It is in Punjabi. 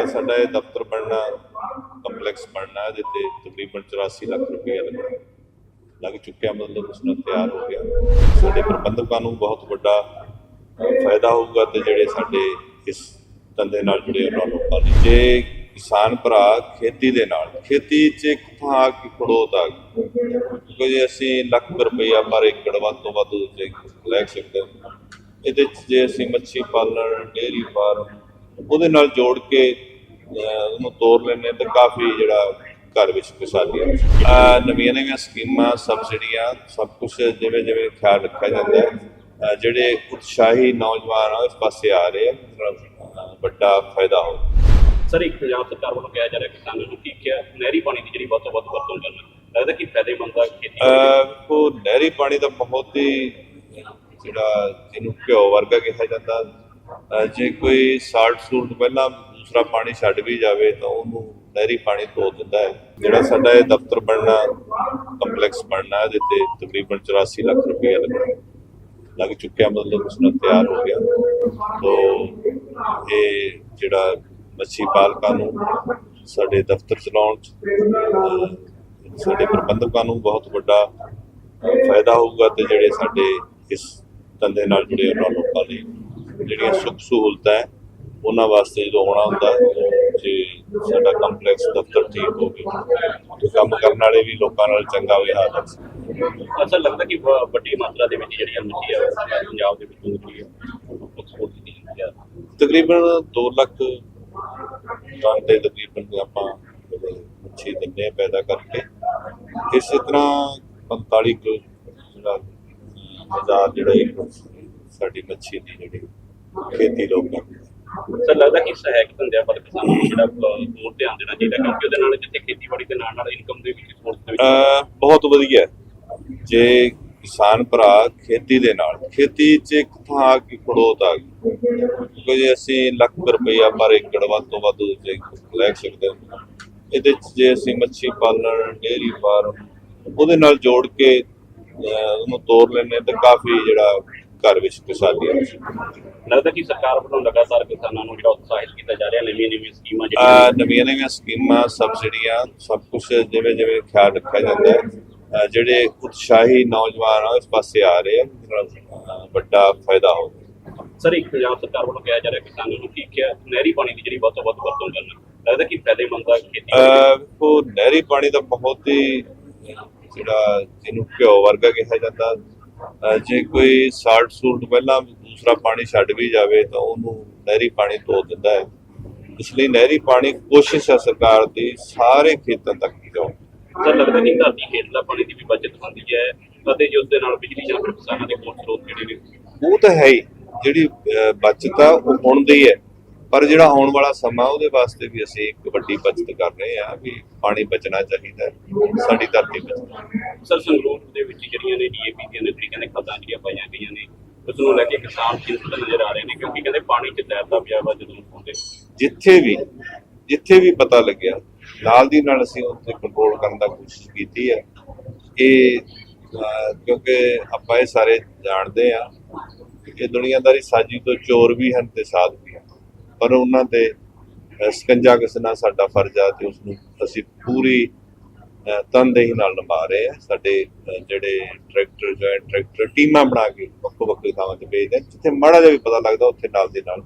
ਜਿਹੜਾ ਸਾਡਾ ਇਹ ਦਫ਼ਤਰ ਬਣਨਾ, ਕੰਪਲੈਕਸ ਬਣਨਾ, ਇਹਦੇ ਤੇ ਤਕਰੀਬਨ 84 ਲੱਖ ਰੁਪਏ ਲੱਗਣਾ ਲੱਗ ਚੁੱਕਿਆ, ਮਤਲਬ ਉਸ ਨੂੰ ਤਿਆਰ ਹੋ ਗਿਆ। ਸਾਡੇ ਪ੍ਰਬੰਧਕਾਂ ਨੂੰ ਬਹੁਤ ਵੱਡਾ ਫਾਇਦਾ ਹੋਊਗਾ ਤੇ ਜਿਹੜੇ ਸਾਡੇ ਇਸ ਧੰਦੇ ਨਾਲ ਜੁੜੇ ਉਹਨਾਂ ਲੋਕਾਂ ਲਈ। ਜੇ ਕਿਸਾਨ ਭਰਾ ਖੇਤੀ ਦੇ ਨਾਲ, ਖੇਤੀ 'ਚ ਇੱਕ ਥਾਂ ਆ ਖੜੋਤ ਆ ਗਈ, ਕਿਉਂਕਿ ਜੇ ਅਸੀਂ ਲੱਖ ਰੁਪਈਆ ਪਰ ਏਕੜ ਵੱਧ ਤੋਂ ਵੱਧ ਲੈ ਸਕਦੇ ਇਹਦੇ 'ਚ ਜੇ ਅਸੀਂ ਮੱਛੀ ਪਾਲਣ, ਡੇਅਰੀ ਫਾਰਮ ਉਹਦੇ ਨਾਲ ਜੋੜ ਕੇ ਉਹਨੂੰ ਤੋਰ ਲੈਂਦੇ ਤਾਂ ਕਾਫੀ ਜਿਹੜਾ ਘਰ ਵਿੱਚ ਆ ਨਵੀਆਂ ਨਵੀਆਂ ਸਕੀਮਾਂ ਸਬਸਿਡੀਆਂ ਸਭ ਕੁਝ ਜਿਵੇਂ ਜਿਵੇਂ ਖਿਆਲ ਰੱਖਿਆ ਜਾਂਦਾ ਹੈ। ਜਿਹੜੇ ਉਤਸ਼ਾਹੀ ਨੌਜਵਾਨ ਆ ਇਸ ਪਾਸੇ ਆ ਰਹੇ ਆ। ਵੱਡਾ ਫਾਇਦਾ ਹੋ ਸਰ ਇੱਕ ਪੰਜਾਬ ਸਰਕਾਰ ਵੱਲੋਂ ਕਿਹਾ ਜਾ ਰਿਹਾ ਕਿਸਾਨਾਂ ਨੂੰ ਕੀ ਕਿਹਾ ਨਹਿਰੀ ਪਾਣੀ ਦੀ ਜਿਹੜੀ ਵੱਧ ਤੋਂ ਵੱਧ ਵਰਤੋਂ ਕਰਨਾ। ਲੱਗਦਾ ਕਿ ਫਾਇਦੇਮੰਦ ਆ ਖੇਤੀ ਉਹ ਨਹਿਰੀ ਪਾਣੀ ਦਾ ਬਹੁਤ ਹੀ ਜਿਹੜਾ ਜਿਹਨੂੰ ਘਿਓ ਵਰਗਾ ਕਿਹਾ ਜਾਂਦਾ। ਜੇ ਕੋਈ ਸਾਲਟ ਸੂਲਟ ਪਹਿਲਾਂ ਦੂਸਰਾ ਪਾਣੀ ਛੱਡ ਵੀ ਜਾਵੇ ਤਾਂ ਉਹਨੂੰ ਨਹਿਰੀ ਪਾਣੀ ਧੋ ਦਿੰਦਾ ਹੈ। ਜਿਹੜਾ ਸਾਡਾ ਇਹ ਦਫ਼ਤਰ ਬਣਨਾ, ਕੰਪਲੈਕਸ ਬਣਨਾ ਇਹਦੇ ਤੇ ਤਕਰੀਬਨ 84 ਲੱਖ ਰੁਪਏ ਲੱਗਣਾ ਲੱਗ ਚੁੱਕਿਆ, ਮਤਲਬ ਉਸ ਨੂੰ ਤਿਆਰ ਹੋ ਗਿਆ। ਤੋ ਇਹ ਜਿਹੜਾ ਮੱਛੀ ਪਾਲਕਾਂ ਨੂੰ ਸਾਡੇ ਦਫ਼ਤਰ ਚਲਾਉਣ ਚ ਸਾਡੇ ਪ੍ਰਬੰਧਕਾਂ ਨੂੰ ਬਹੁਤ ਵੱਡਾ ਫਾਇਦਾ ਹੋਊਗਾ ਤੇ ਜਿਹੜੇ ਸਾਡੇ ਇਸ ਧੰਦੇ ਨਾਲ ਜੁੜੇ ਉਹਨਾਂ ਲੋਕਾਂ ਲਈ ਜਿਹੜੀਆਂ ਸੁੱਖ ਸਹੂਲਤਾਂ ਹੈ ਉਹਨਾਂ ਵਾਸਤੇ ਜਦੋਂ ਆਉਣਾ ਹੁੰਦਾ ਜੇ ਸਾਡਾ ਕੰਪਲੈਕਸ ਦਫ਼ਤਰ ਠੀਕ ਹੋਵੇ ਤੇ ਕੰਮ ਕਰਨ ਵਾਲੇ ਵੀ ਲੋਕਾਂ ਨਾਲ ਚੰਗਾ ਵਿਹਾਰ ਰੱਖ ਸਕਣ ਅਸਲ ਲੱਗਦਾ ਕਿ ਵੱਡੀ ਮਾਤਰਾ ਦੇ ਵਿੱਚ ਜਿਹੜੀ ਮੱਛੀ ਆ ਪੰਜਾਬ ਦੇ ਵਿੱਚ ਐਕਸਪੋਰਟ ਕੀਤੀ ਜਾਂਦੀ ਆ। ਤਕਰੀਬਨ 2 ਲੱਖ ਟਨ ਦੇ ਤਕਰੀਬਨ ਆਪਾਂ ਮੱਛੀ ਹਾਂ ਪੈਦਾ ਕਰਕੇ। ਇਸੇ ਤਰ੍ਹਾਂ 45 ਕੁ ਜਿਹੜਾ ਹਜ਼ਾਰ ਜਿਹੜਾ ਇੱਕ ਸਾਡੀ ਮੱਛੀ ਦੀ ਜਿਹੜੀ ਖੇਤੀ ਲੋਕ ਕਰਦੇ। ਸਰ ਲੱਗਦਾ ਕਿ ਸਹਾਇਕ ਧੰਦਿਆਂ ਵੱਲ ਕਿਸਾਨਾਂ ਨੂੰ ਜਿਹੜਾ ਹੋਰ ਧਿਆਨ ਦੇਣਾ ਚਾਹੀਦਾ ਕਿਉਂਕਿ ਉਹਦੇ ਨਾਲ ਜਿੱਥੇ ਖੇਤੀਬਾੜੀ ਦੇ ਨਾਲ ਨਾਲ ਇਨਕਮ ਦੇ ਵਿੱਚ ਸੋਰਸ ਦੇ ਵਿੱਚ ਬਹੁਤ ਵਧੀਆ। ਜੇ ਕਿਸਾਨ ਭਰਾ ਖੇਤੀ ਦੇ ਨਾਲ ਖੇਤੀ 'ਚ ਇੱਕ ਥਾਂ ਆ ਕੇ ਖੜੋਤ ਆ ਗਈ ਕਿਉਂਕਿ ਜੇ ਅਸੀਂ ਲੱਖ ਰੁਪਈਆ ਪਰ ਏਕੜ ਵੱਧ ਤੋਂ ਵੱਧ ਜੇ ਲੈ ਸਕਦੇ ਹਾਂ ਇਹਦੇ 'ਚ ਜੇ ਅਸੀਂ ਮੱਛੀ ਪਾਲਣ ਡੇਅਰੀ ਫਾਰਮ ਉਹਦੇ ਨਾਲ ਜੋੜ ਕੇ ਉਹਨੂੰ ਤੋਰ ਲੈਂਦੇ ਤਾਂ ਕਾਫੀ ਜਿਹੜਾ ਘਰ ਵਿੱਚ ਖੁਸ਼ਹਾਲੀ ਆ। ਲੱਗਦਾ ਕਿ ਸਰਕਾਰ ਵੱਲੋਂ ਲਗਾਤਾਰ ਕਿਸਾਨਾਂ ਨੂੰ ਜਿਹੜਾ ਉਤਸ਼ਾਹਿਤ ਕੀਤਾ ਜਾ ਰਿਹਾ ਨਵੀਆਂ ਨਵੀਆਂ ਸਕੀਮਾਂ ਜਿਹੜੀਆਂ ਨਵੀਆਂ ਨਵੀਆਂ ਸਕੀਮਾਂ ਸਬਸਿਡੀਆਂ ਸਭ ਕੁਝ ਜਿਵੇਂ ਜਿਵੇਂ ਖਿਆਲ ਰੱਖਿਆ ਜਾਂਦਾ ਹੈ ਜਿਹੜੇ ਉਤਸ਼ਾਹੀ ਨੌਜਵਾਨ ਆ ਇਸ ਪਾਸੇ ਆ ਰਹੇ ਆ ਵੱਡਾ ਫਾਇਦਾ ਹੋ ਸਰ ਇੱਕ ਪੰਜਾਬ ਸਰਕਾਰ ਵੱਲੋਂ ਕਿਹਾ ਜਾ ਰਿਹਾ ਕਿਸਾਨਾਂ ਨੂੰ ਕੀ ਕਿਹਾ ਨਹਿਰੀ ਪਾਣੀ ਦੀ ਜਿਹੜੀ ਵੱਧ ਤੋਂ ਵੱਧ ਵਰਤੋਂ ਕਰਨਾ। ਲੱਗਦਾ ਕਿ ਫਾਇਦੇਮੰਦ ਆ ਖੇਤੀ ਉਹ ਨਹਿਰੀ ਪਾਣੀ ਦਾ ਬਹੁਤ ਹੀ ਜਿਹੜਾ ਜਿਹਨੂੰ ਘਿਓ ਵਰਗਾ ਕਿਹਾ ਜਾਂਦਾ ਜੇ ਕੋਈ ਸਾਲਟ ਸੂਲਟ ਪਹਿਲਾਂ ਦੂਸਰਾ ਪਾਣੀ ਛੱਡ ਵੀ ਜਾਵੇ ਤਾਂ ਉਹਨੂੰ ਨਹਿਰੀ ਪਾਣੀ ਧੋ ਦਿੰਦਾ ਹੈ। ਇਸ ਲਈ ਨਹਿਰੀ ਪਾਣੀ ਕੋਸ਼ਿਸ਼ ਹੈ ਸਰਕਾਰ ਦੀ ਸਾਰੇ ਖੇਤਾਂ ਤੱਕ ਜਾਓ ਸਰ ਲੱਗਦਾ ਕਿ ਘਰ ਦੀ ਖੇਤਲਾ ਪਾਣੀ ਦੀ ਵੀ ਬਚਤ ਹੁੰਦੀ ਹੈ ਅਤੇ ਜਿਸ ਦੇ ਨਾਲ ਬਿਜਲੀ ਜਾਂ ਕਿਸਾਨਾਂ ਦੇ ਕੋਲ ਸਰੋਤ ਜਿਹੜੇ ਨੇ? ਉਹ ਤਾਂ ਹੈ ਹੀ। ਜਿਹੜੀ ਬਚਤ ਆ ਉਹ ਹੁਣ ਦੀ ਹੈ। ਪਰ ਜਿਹੜਾ ਆਉਣ ਵਾਲਾ ਸਮਾਂ ਉਹਦੇ ਵਾਸਤੇ ਵੀ ਅਸੀਂ ਇੱਕ ਵੱਡੀ ਬਚਤ ਕਰ ਰਹੇ ਹਾਂ ਵੀ ਪਾਣੀ ਬਚਣਾ ਚਾਹੀਦਾ ਹੈ ਸਾਡੀ ਧਰਤੀ ਬਚਣਾ। ਸਰ ਸੰਗਰੂਰ ਦੇ ਵਿੱਚ ਜਿਹੜੀਆਂ ਨੇ ਡੀਏਪੀ ਦੀਆਂ ਨੇ ਤਰੀਕਿਆਂ ਦੇ ਖਾਦਾਂ ਜਿਹੜੀਆਂ ਪਾਈਆਂ ਗਈਆਂ ਨੇ ਉਸ ਨੂੰ ਲੈ ਕੇ ਕਿਸਾਨ ਚਿੰਤਤ ਨਜ਼ਰ ਆ ਰਹੇ ਨੇ ਕਿਉਂਕਿ ਕਹਿੰਦੇ ਪਾਣੀ 'ਚ ਤੈਰਦਾ ਪਿਆ ਵਾ ਜਦੋਂ ਪਾਉਂਦੇ ਜਿੱਥੇ ਵੀ ਜਿੱਥੇ ਵੀ ਪਤਾ ਲੱਗਿਆ ਨਾਲ ਦੀ ਨਾਲ ਅਸੀਂ ਉੱਥੇ ਕੰਟਰੋਲ ਕਰਨ ਦਾ ਕੋਸ਼ਿਸ਼ ਕੀਤੀ ਹੈ। ਇਹ ਕਿਉਂਕਿ ਆਪਾਂ ਇਹ ਸਾਰੇ ਜਾਣਦੇ ਆ ਕਿ ਦੁਨੀਆਦਾਰੀ ਸਾਜੀ ਤੋਂ ਚੋਰ ਵੀ ਹਨ ਤੇ ਸਾਧ ਵੀ ਪਰ ਉਹਨਾਂ ਤੇ ਅਹ, ਸਕੰਜਾ ਕਸਣਾ ਸਾਡਾ ਫਰਜ਼ ਆ ਤੇ ਉਸ ਨੂੰ ਅਸੀਂ ਪੂਰੀ ਤਨਦੇਹੀ ਨਾਲ ਨਿਭਾ ਰਹੇ ਆ ਸਾਡੇ ਜਿਹੜੇ ਟਰੈਕਟਰ ਜੁਆਇੰਟ ਟਰੈਕਟਰ ਟੀਮਾਂ ਬਣਾ ਕੇ ਵੱਖੋ ਵੱਖਰੀ ਥਾਵਾਂ ਤੇ ਭੇਜਦੇ ਆ ਜਿੱਥੇ ਮਾੜਾ ਜਿਹਾ ਵੀ ਪਤਾ ਲੱਗਦਾ ਉੱਥੇ ਨਾਲ ਦੇ ਨਾਲ